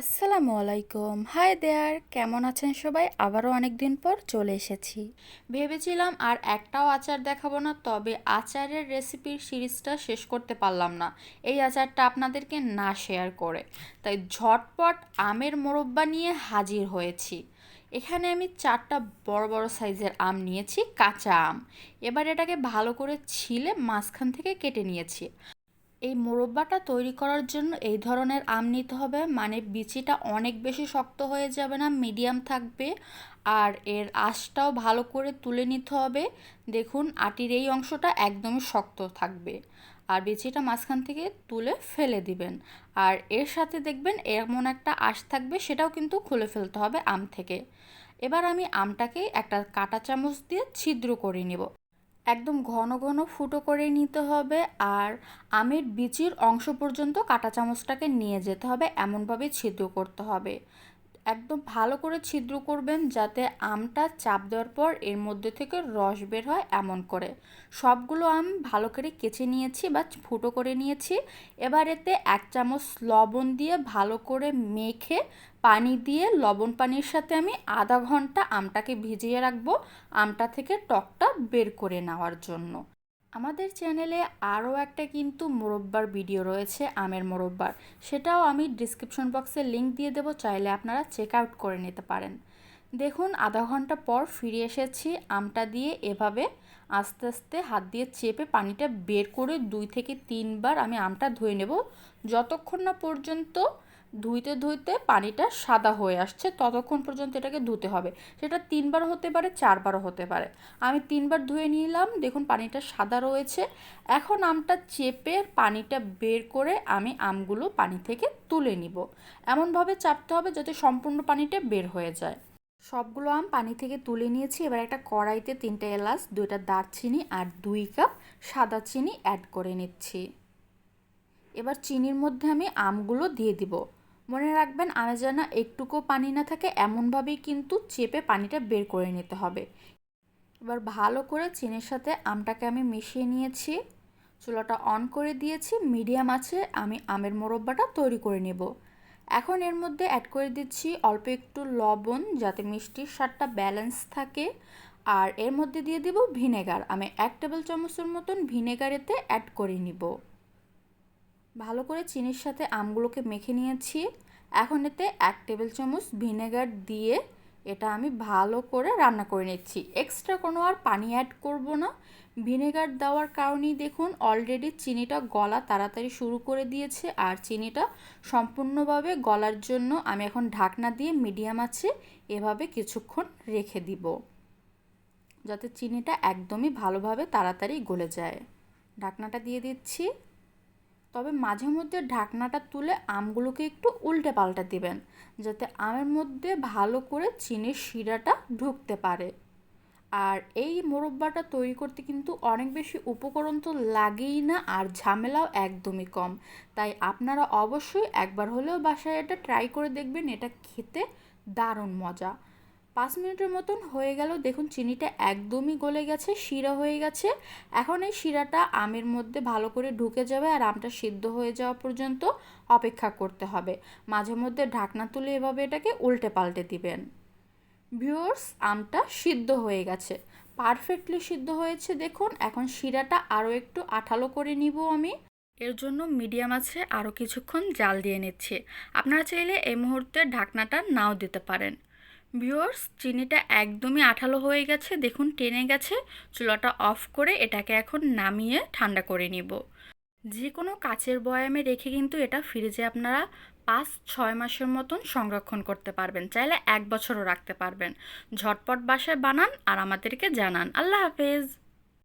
আসসালামু আলাইকুম। Hi there, কেমন আছেন সবাই? আবারও অনেক দিন পর চলে এসেছি। ভেবেছিলাম আর একটাও আচার দেখাবো না, তবে আচারের রেসিপির সিরিজটা শেষ করতে পারলাম না। এই আচারটা আপনাদেরকে না শেয়ার করে। তাই ঝটপট আমের মোরব্বা নিয়ে হাজির হয়েছি। এখানে আমি চারটা বড় বড় সাইজের আম নিয়েছি, কাঁচা আম। এবার এটাকে ভালো করে ছিলে মাঝখান থেকে কেটে নিয়েছি। এই মোরব্বাটা তৈরি করার জন্য এই ধরনের আম নিতে হবে। মানে বিচিটা অনেক বেশি শক্ত হয়ে যাবে না, মিডিয়াম থাকবে। আর এর আঁশটাও ভালো করে তুলে নিতে হবে। দেখুন, আটির এই অংশটা একদমই শক্ত থাকবে। আর বিচিটা মাঝখান থেকে তুলে ফেলে দিবেন। আর এর সাথে দেখবেন এমন একটা আঁশ থাকবে, সেটাও কিন্তু খুলে ফেলতে হবে আম থেকে। এবার আমি আমটাকে একটা কাঁটা চামচ দিয়ে ছিদ্র করে নেব। একদম ঘন ঘন ফুটো করে নিতে হবে আর আমের বিচির অংশ পর্যন্ত কাঁটা চামচটাকে নিয়ে যেতে হবে, এমনভাবে ছিদ্র করতে হবে। একদম ভালো করে ছিদ্র করবেন যাতে আমটা চাপ দেওয়ার পর এর মধ্যে থেকে রস বের হয় এমন করে। সবগুলো আম ভালো করে কেচে নিয়েছি বা ফুটো করে নিয়েছি। এবার এতে এক চামচ লবণ দিয়ে ভালো করে মেখে পানি দিয়ে লবণ পানির সাথে আমি আধা ঘণ্টা আমটাকে ভিজিয়ে রাখব, আমটা থেকে টকটা বের করে নেওয়ার জন্য। আমাদের চ্যানেলে আরও একটা কিন্তু মোরব্বার ভিডিও রয়েছে, আমের মোরব্বার। সেটাও আমি ডিসক্রিপশন বক্সে লিংক দিয়ে দেবো, চাইলে আপনারা চেক আউট করে নিতে পারেন। দেখুন, আধা ঘণ্টা পর ফিরে এসেছি, আমটা দিয়ে এভাবে আস্তে আস্তে হাত দিয়ে চেপে পানিটা বের করে দুই থেকে তিনবার আমি আমটা ধুয়ে নেব। যতক্ষণ না পর্যন্ত ধুইতে ধুইতে পানিটা সাদা হয়ে আসছে। ততক্ষণ পর্যন্ত এটাকে ধুতে হবে। সেটা তিনবার হতে পারে, চারবারও হতে পারে। আমি তিনবার ধুয়ে নিলাম। দেখুন, পানিটা সাদা রয়েছে। এখন আমটা চেপে পানিটা বের করে আমি আমগুলো পানি থেকে তুলে নিব। এমনভাবে চাপতে হবে যাতে সম্পূর্ণ পানিটা বের হয়ে যায়। সবগুলো আম পানি থেকে তুলে নিয়েছি। এবার একটা কড়াইতে তিনটে এলাচ, দুইটা দারচিনি আর দুই কাপ সাদা চিনি অ্যাড করে নিচ্ছি। এবার চিনির মধ্যে আমি আমগুলো দিয়ে দিব। মনে রাখবেন আমে যেন একটুকু পানি না থাকে, এমনভাবেই কিন্তু চেপে পানিটা বের করে নিতে হবে। এবার ভালো করে চিনের সাথে আমটাকে আমি মিশিয়ে নিয়েছি। চুলাটা অন করে দিয়েছি, মিডিয়াম আছে, আমি আমের মোরব্বাটা তৈরি করে নেব। এখন এর মধ্যে অ্যাড করে দিচ্ছি অল্প একটু লবণ, যাতে মিষ্টির স্বাদটা ব্যালেন্স থাকে। আর এর মধ্যে দিয়ে দেব ভিনেগার আমি এক টেবিল চামচের মতন ভিনেগারেতে অ্যাড করে নিব। ভালো করে চিনির সাথে আমগুলোকে মেখে নিয়েছি। এখন এতে এক টেবিল চামচ ভিনেগার দিয়ে এটা আমি ভালো করে রান্না করে নিচ্ছি। এক্সট্রা কোনো আর পানি অ্যাড করব না। ভিনেগার দেওয়ার কারণেই দেখুন অলরেডি চিনিটা গলা তাড়াতাড়ি শুরু করে দিয়েছে আর চিনিটা সম্পূর্ণভাবে গলার জন্য আমি এখন ঢাকনা দিয়ে মিডিয়াম আছে, এভাবে কিছুক্ষণ রেখে দিব। যাতে চিনিটা একদমই ভালোভাবে তাড়াতাড়ি গলে যায়। ঢাকনাটা দিয়ে দিচ্ছি। তবে মাঝে মধ্যে ঢাকনাটা তুলে আমগুলোকে একটু উল্টে পাল্টে দিবেন, যাতে আমের মধ্যে ভালো করে চিনির শিরাটা ঢুকতে পারে। আর এই মোরব্বাটা তৈরি করতে কিন্তু অনেক বেশি উপকরণ তো লাগেই না, আর ঝামেলাও একদমই কম। তাই আপনারা অবশ্যই একবার হলেও বাসায় এটা ট্রাই করে দেখবেন, এটা খেতে দারুণ মজা। পাঁচ মিনিটের মতন হয়ে গেল। দেখুন, চিনিটা একদমই গলে গেছে, শিরা হয়ে গেছে। এখন এই শিরাটা আমের মধ্যে ভালো করে ঢুকে যাবে আর আমটা সিদ্ধ হয়ে যাওয়া পর্যন্ত অপেক্ষা করতে হবে। মাঝে মধ্যে ঢাকনা তুলে এভাবে এটাকে উল্টে পাল্টে দিবেন। ভিউয়ার্স, আমটা সিদ্ধ হয়ে গেছে। পারফেক্টলি সিদ্ধ হয়েছে, দেখুন। এখন শিরাটা আরও একটু আঠালো করে নিব আমি। এর জন্য মিডিয়াম আছে, আরও কিছুক্ষণ জাল দিয়ে নিচ্ছি। আপনারা চাইলে এই মুহূর্তে ঢাকনাটা নাও দিতে পারেন। ভিউয়ার্স, চিনিটা একদমই আঠালো হয়ে গেছে। দেখুন, টেনে গেছে। চুলাটা অফ করে এটাকে এখন নামিয়ে ঠান্ডা করে নিব। যে কোনো কাচের বয়ামে রেখে কিন্তু এটা ফ্রিজে আপনারা পাঁচ, ছয় মাসের মতন সংরক্ষণ করতে পারবেন। চাইলে এক বছরও রাখতে পারবেন। ঝটপট বাসায় বানান আর আমাদেরকে জানান। আল্লাহ হাফেজ।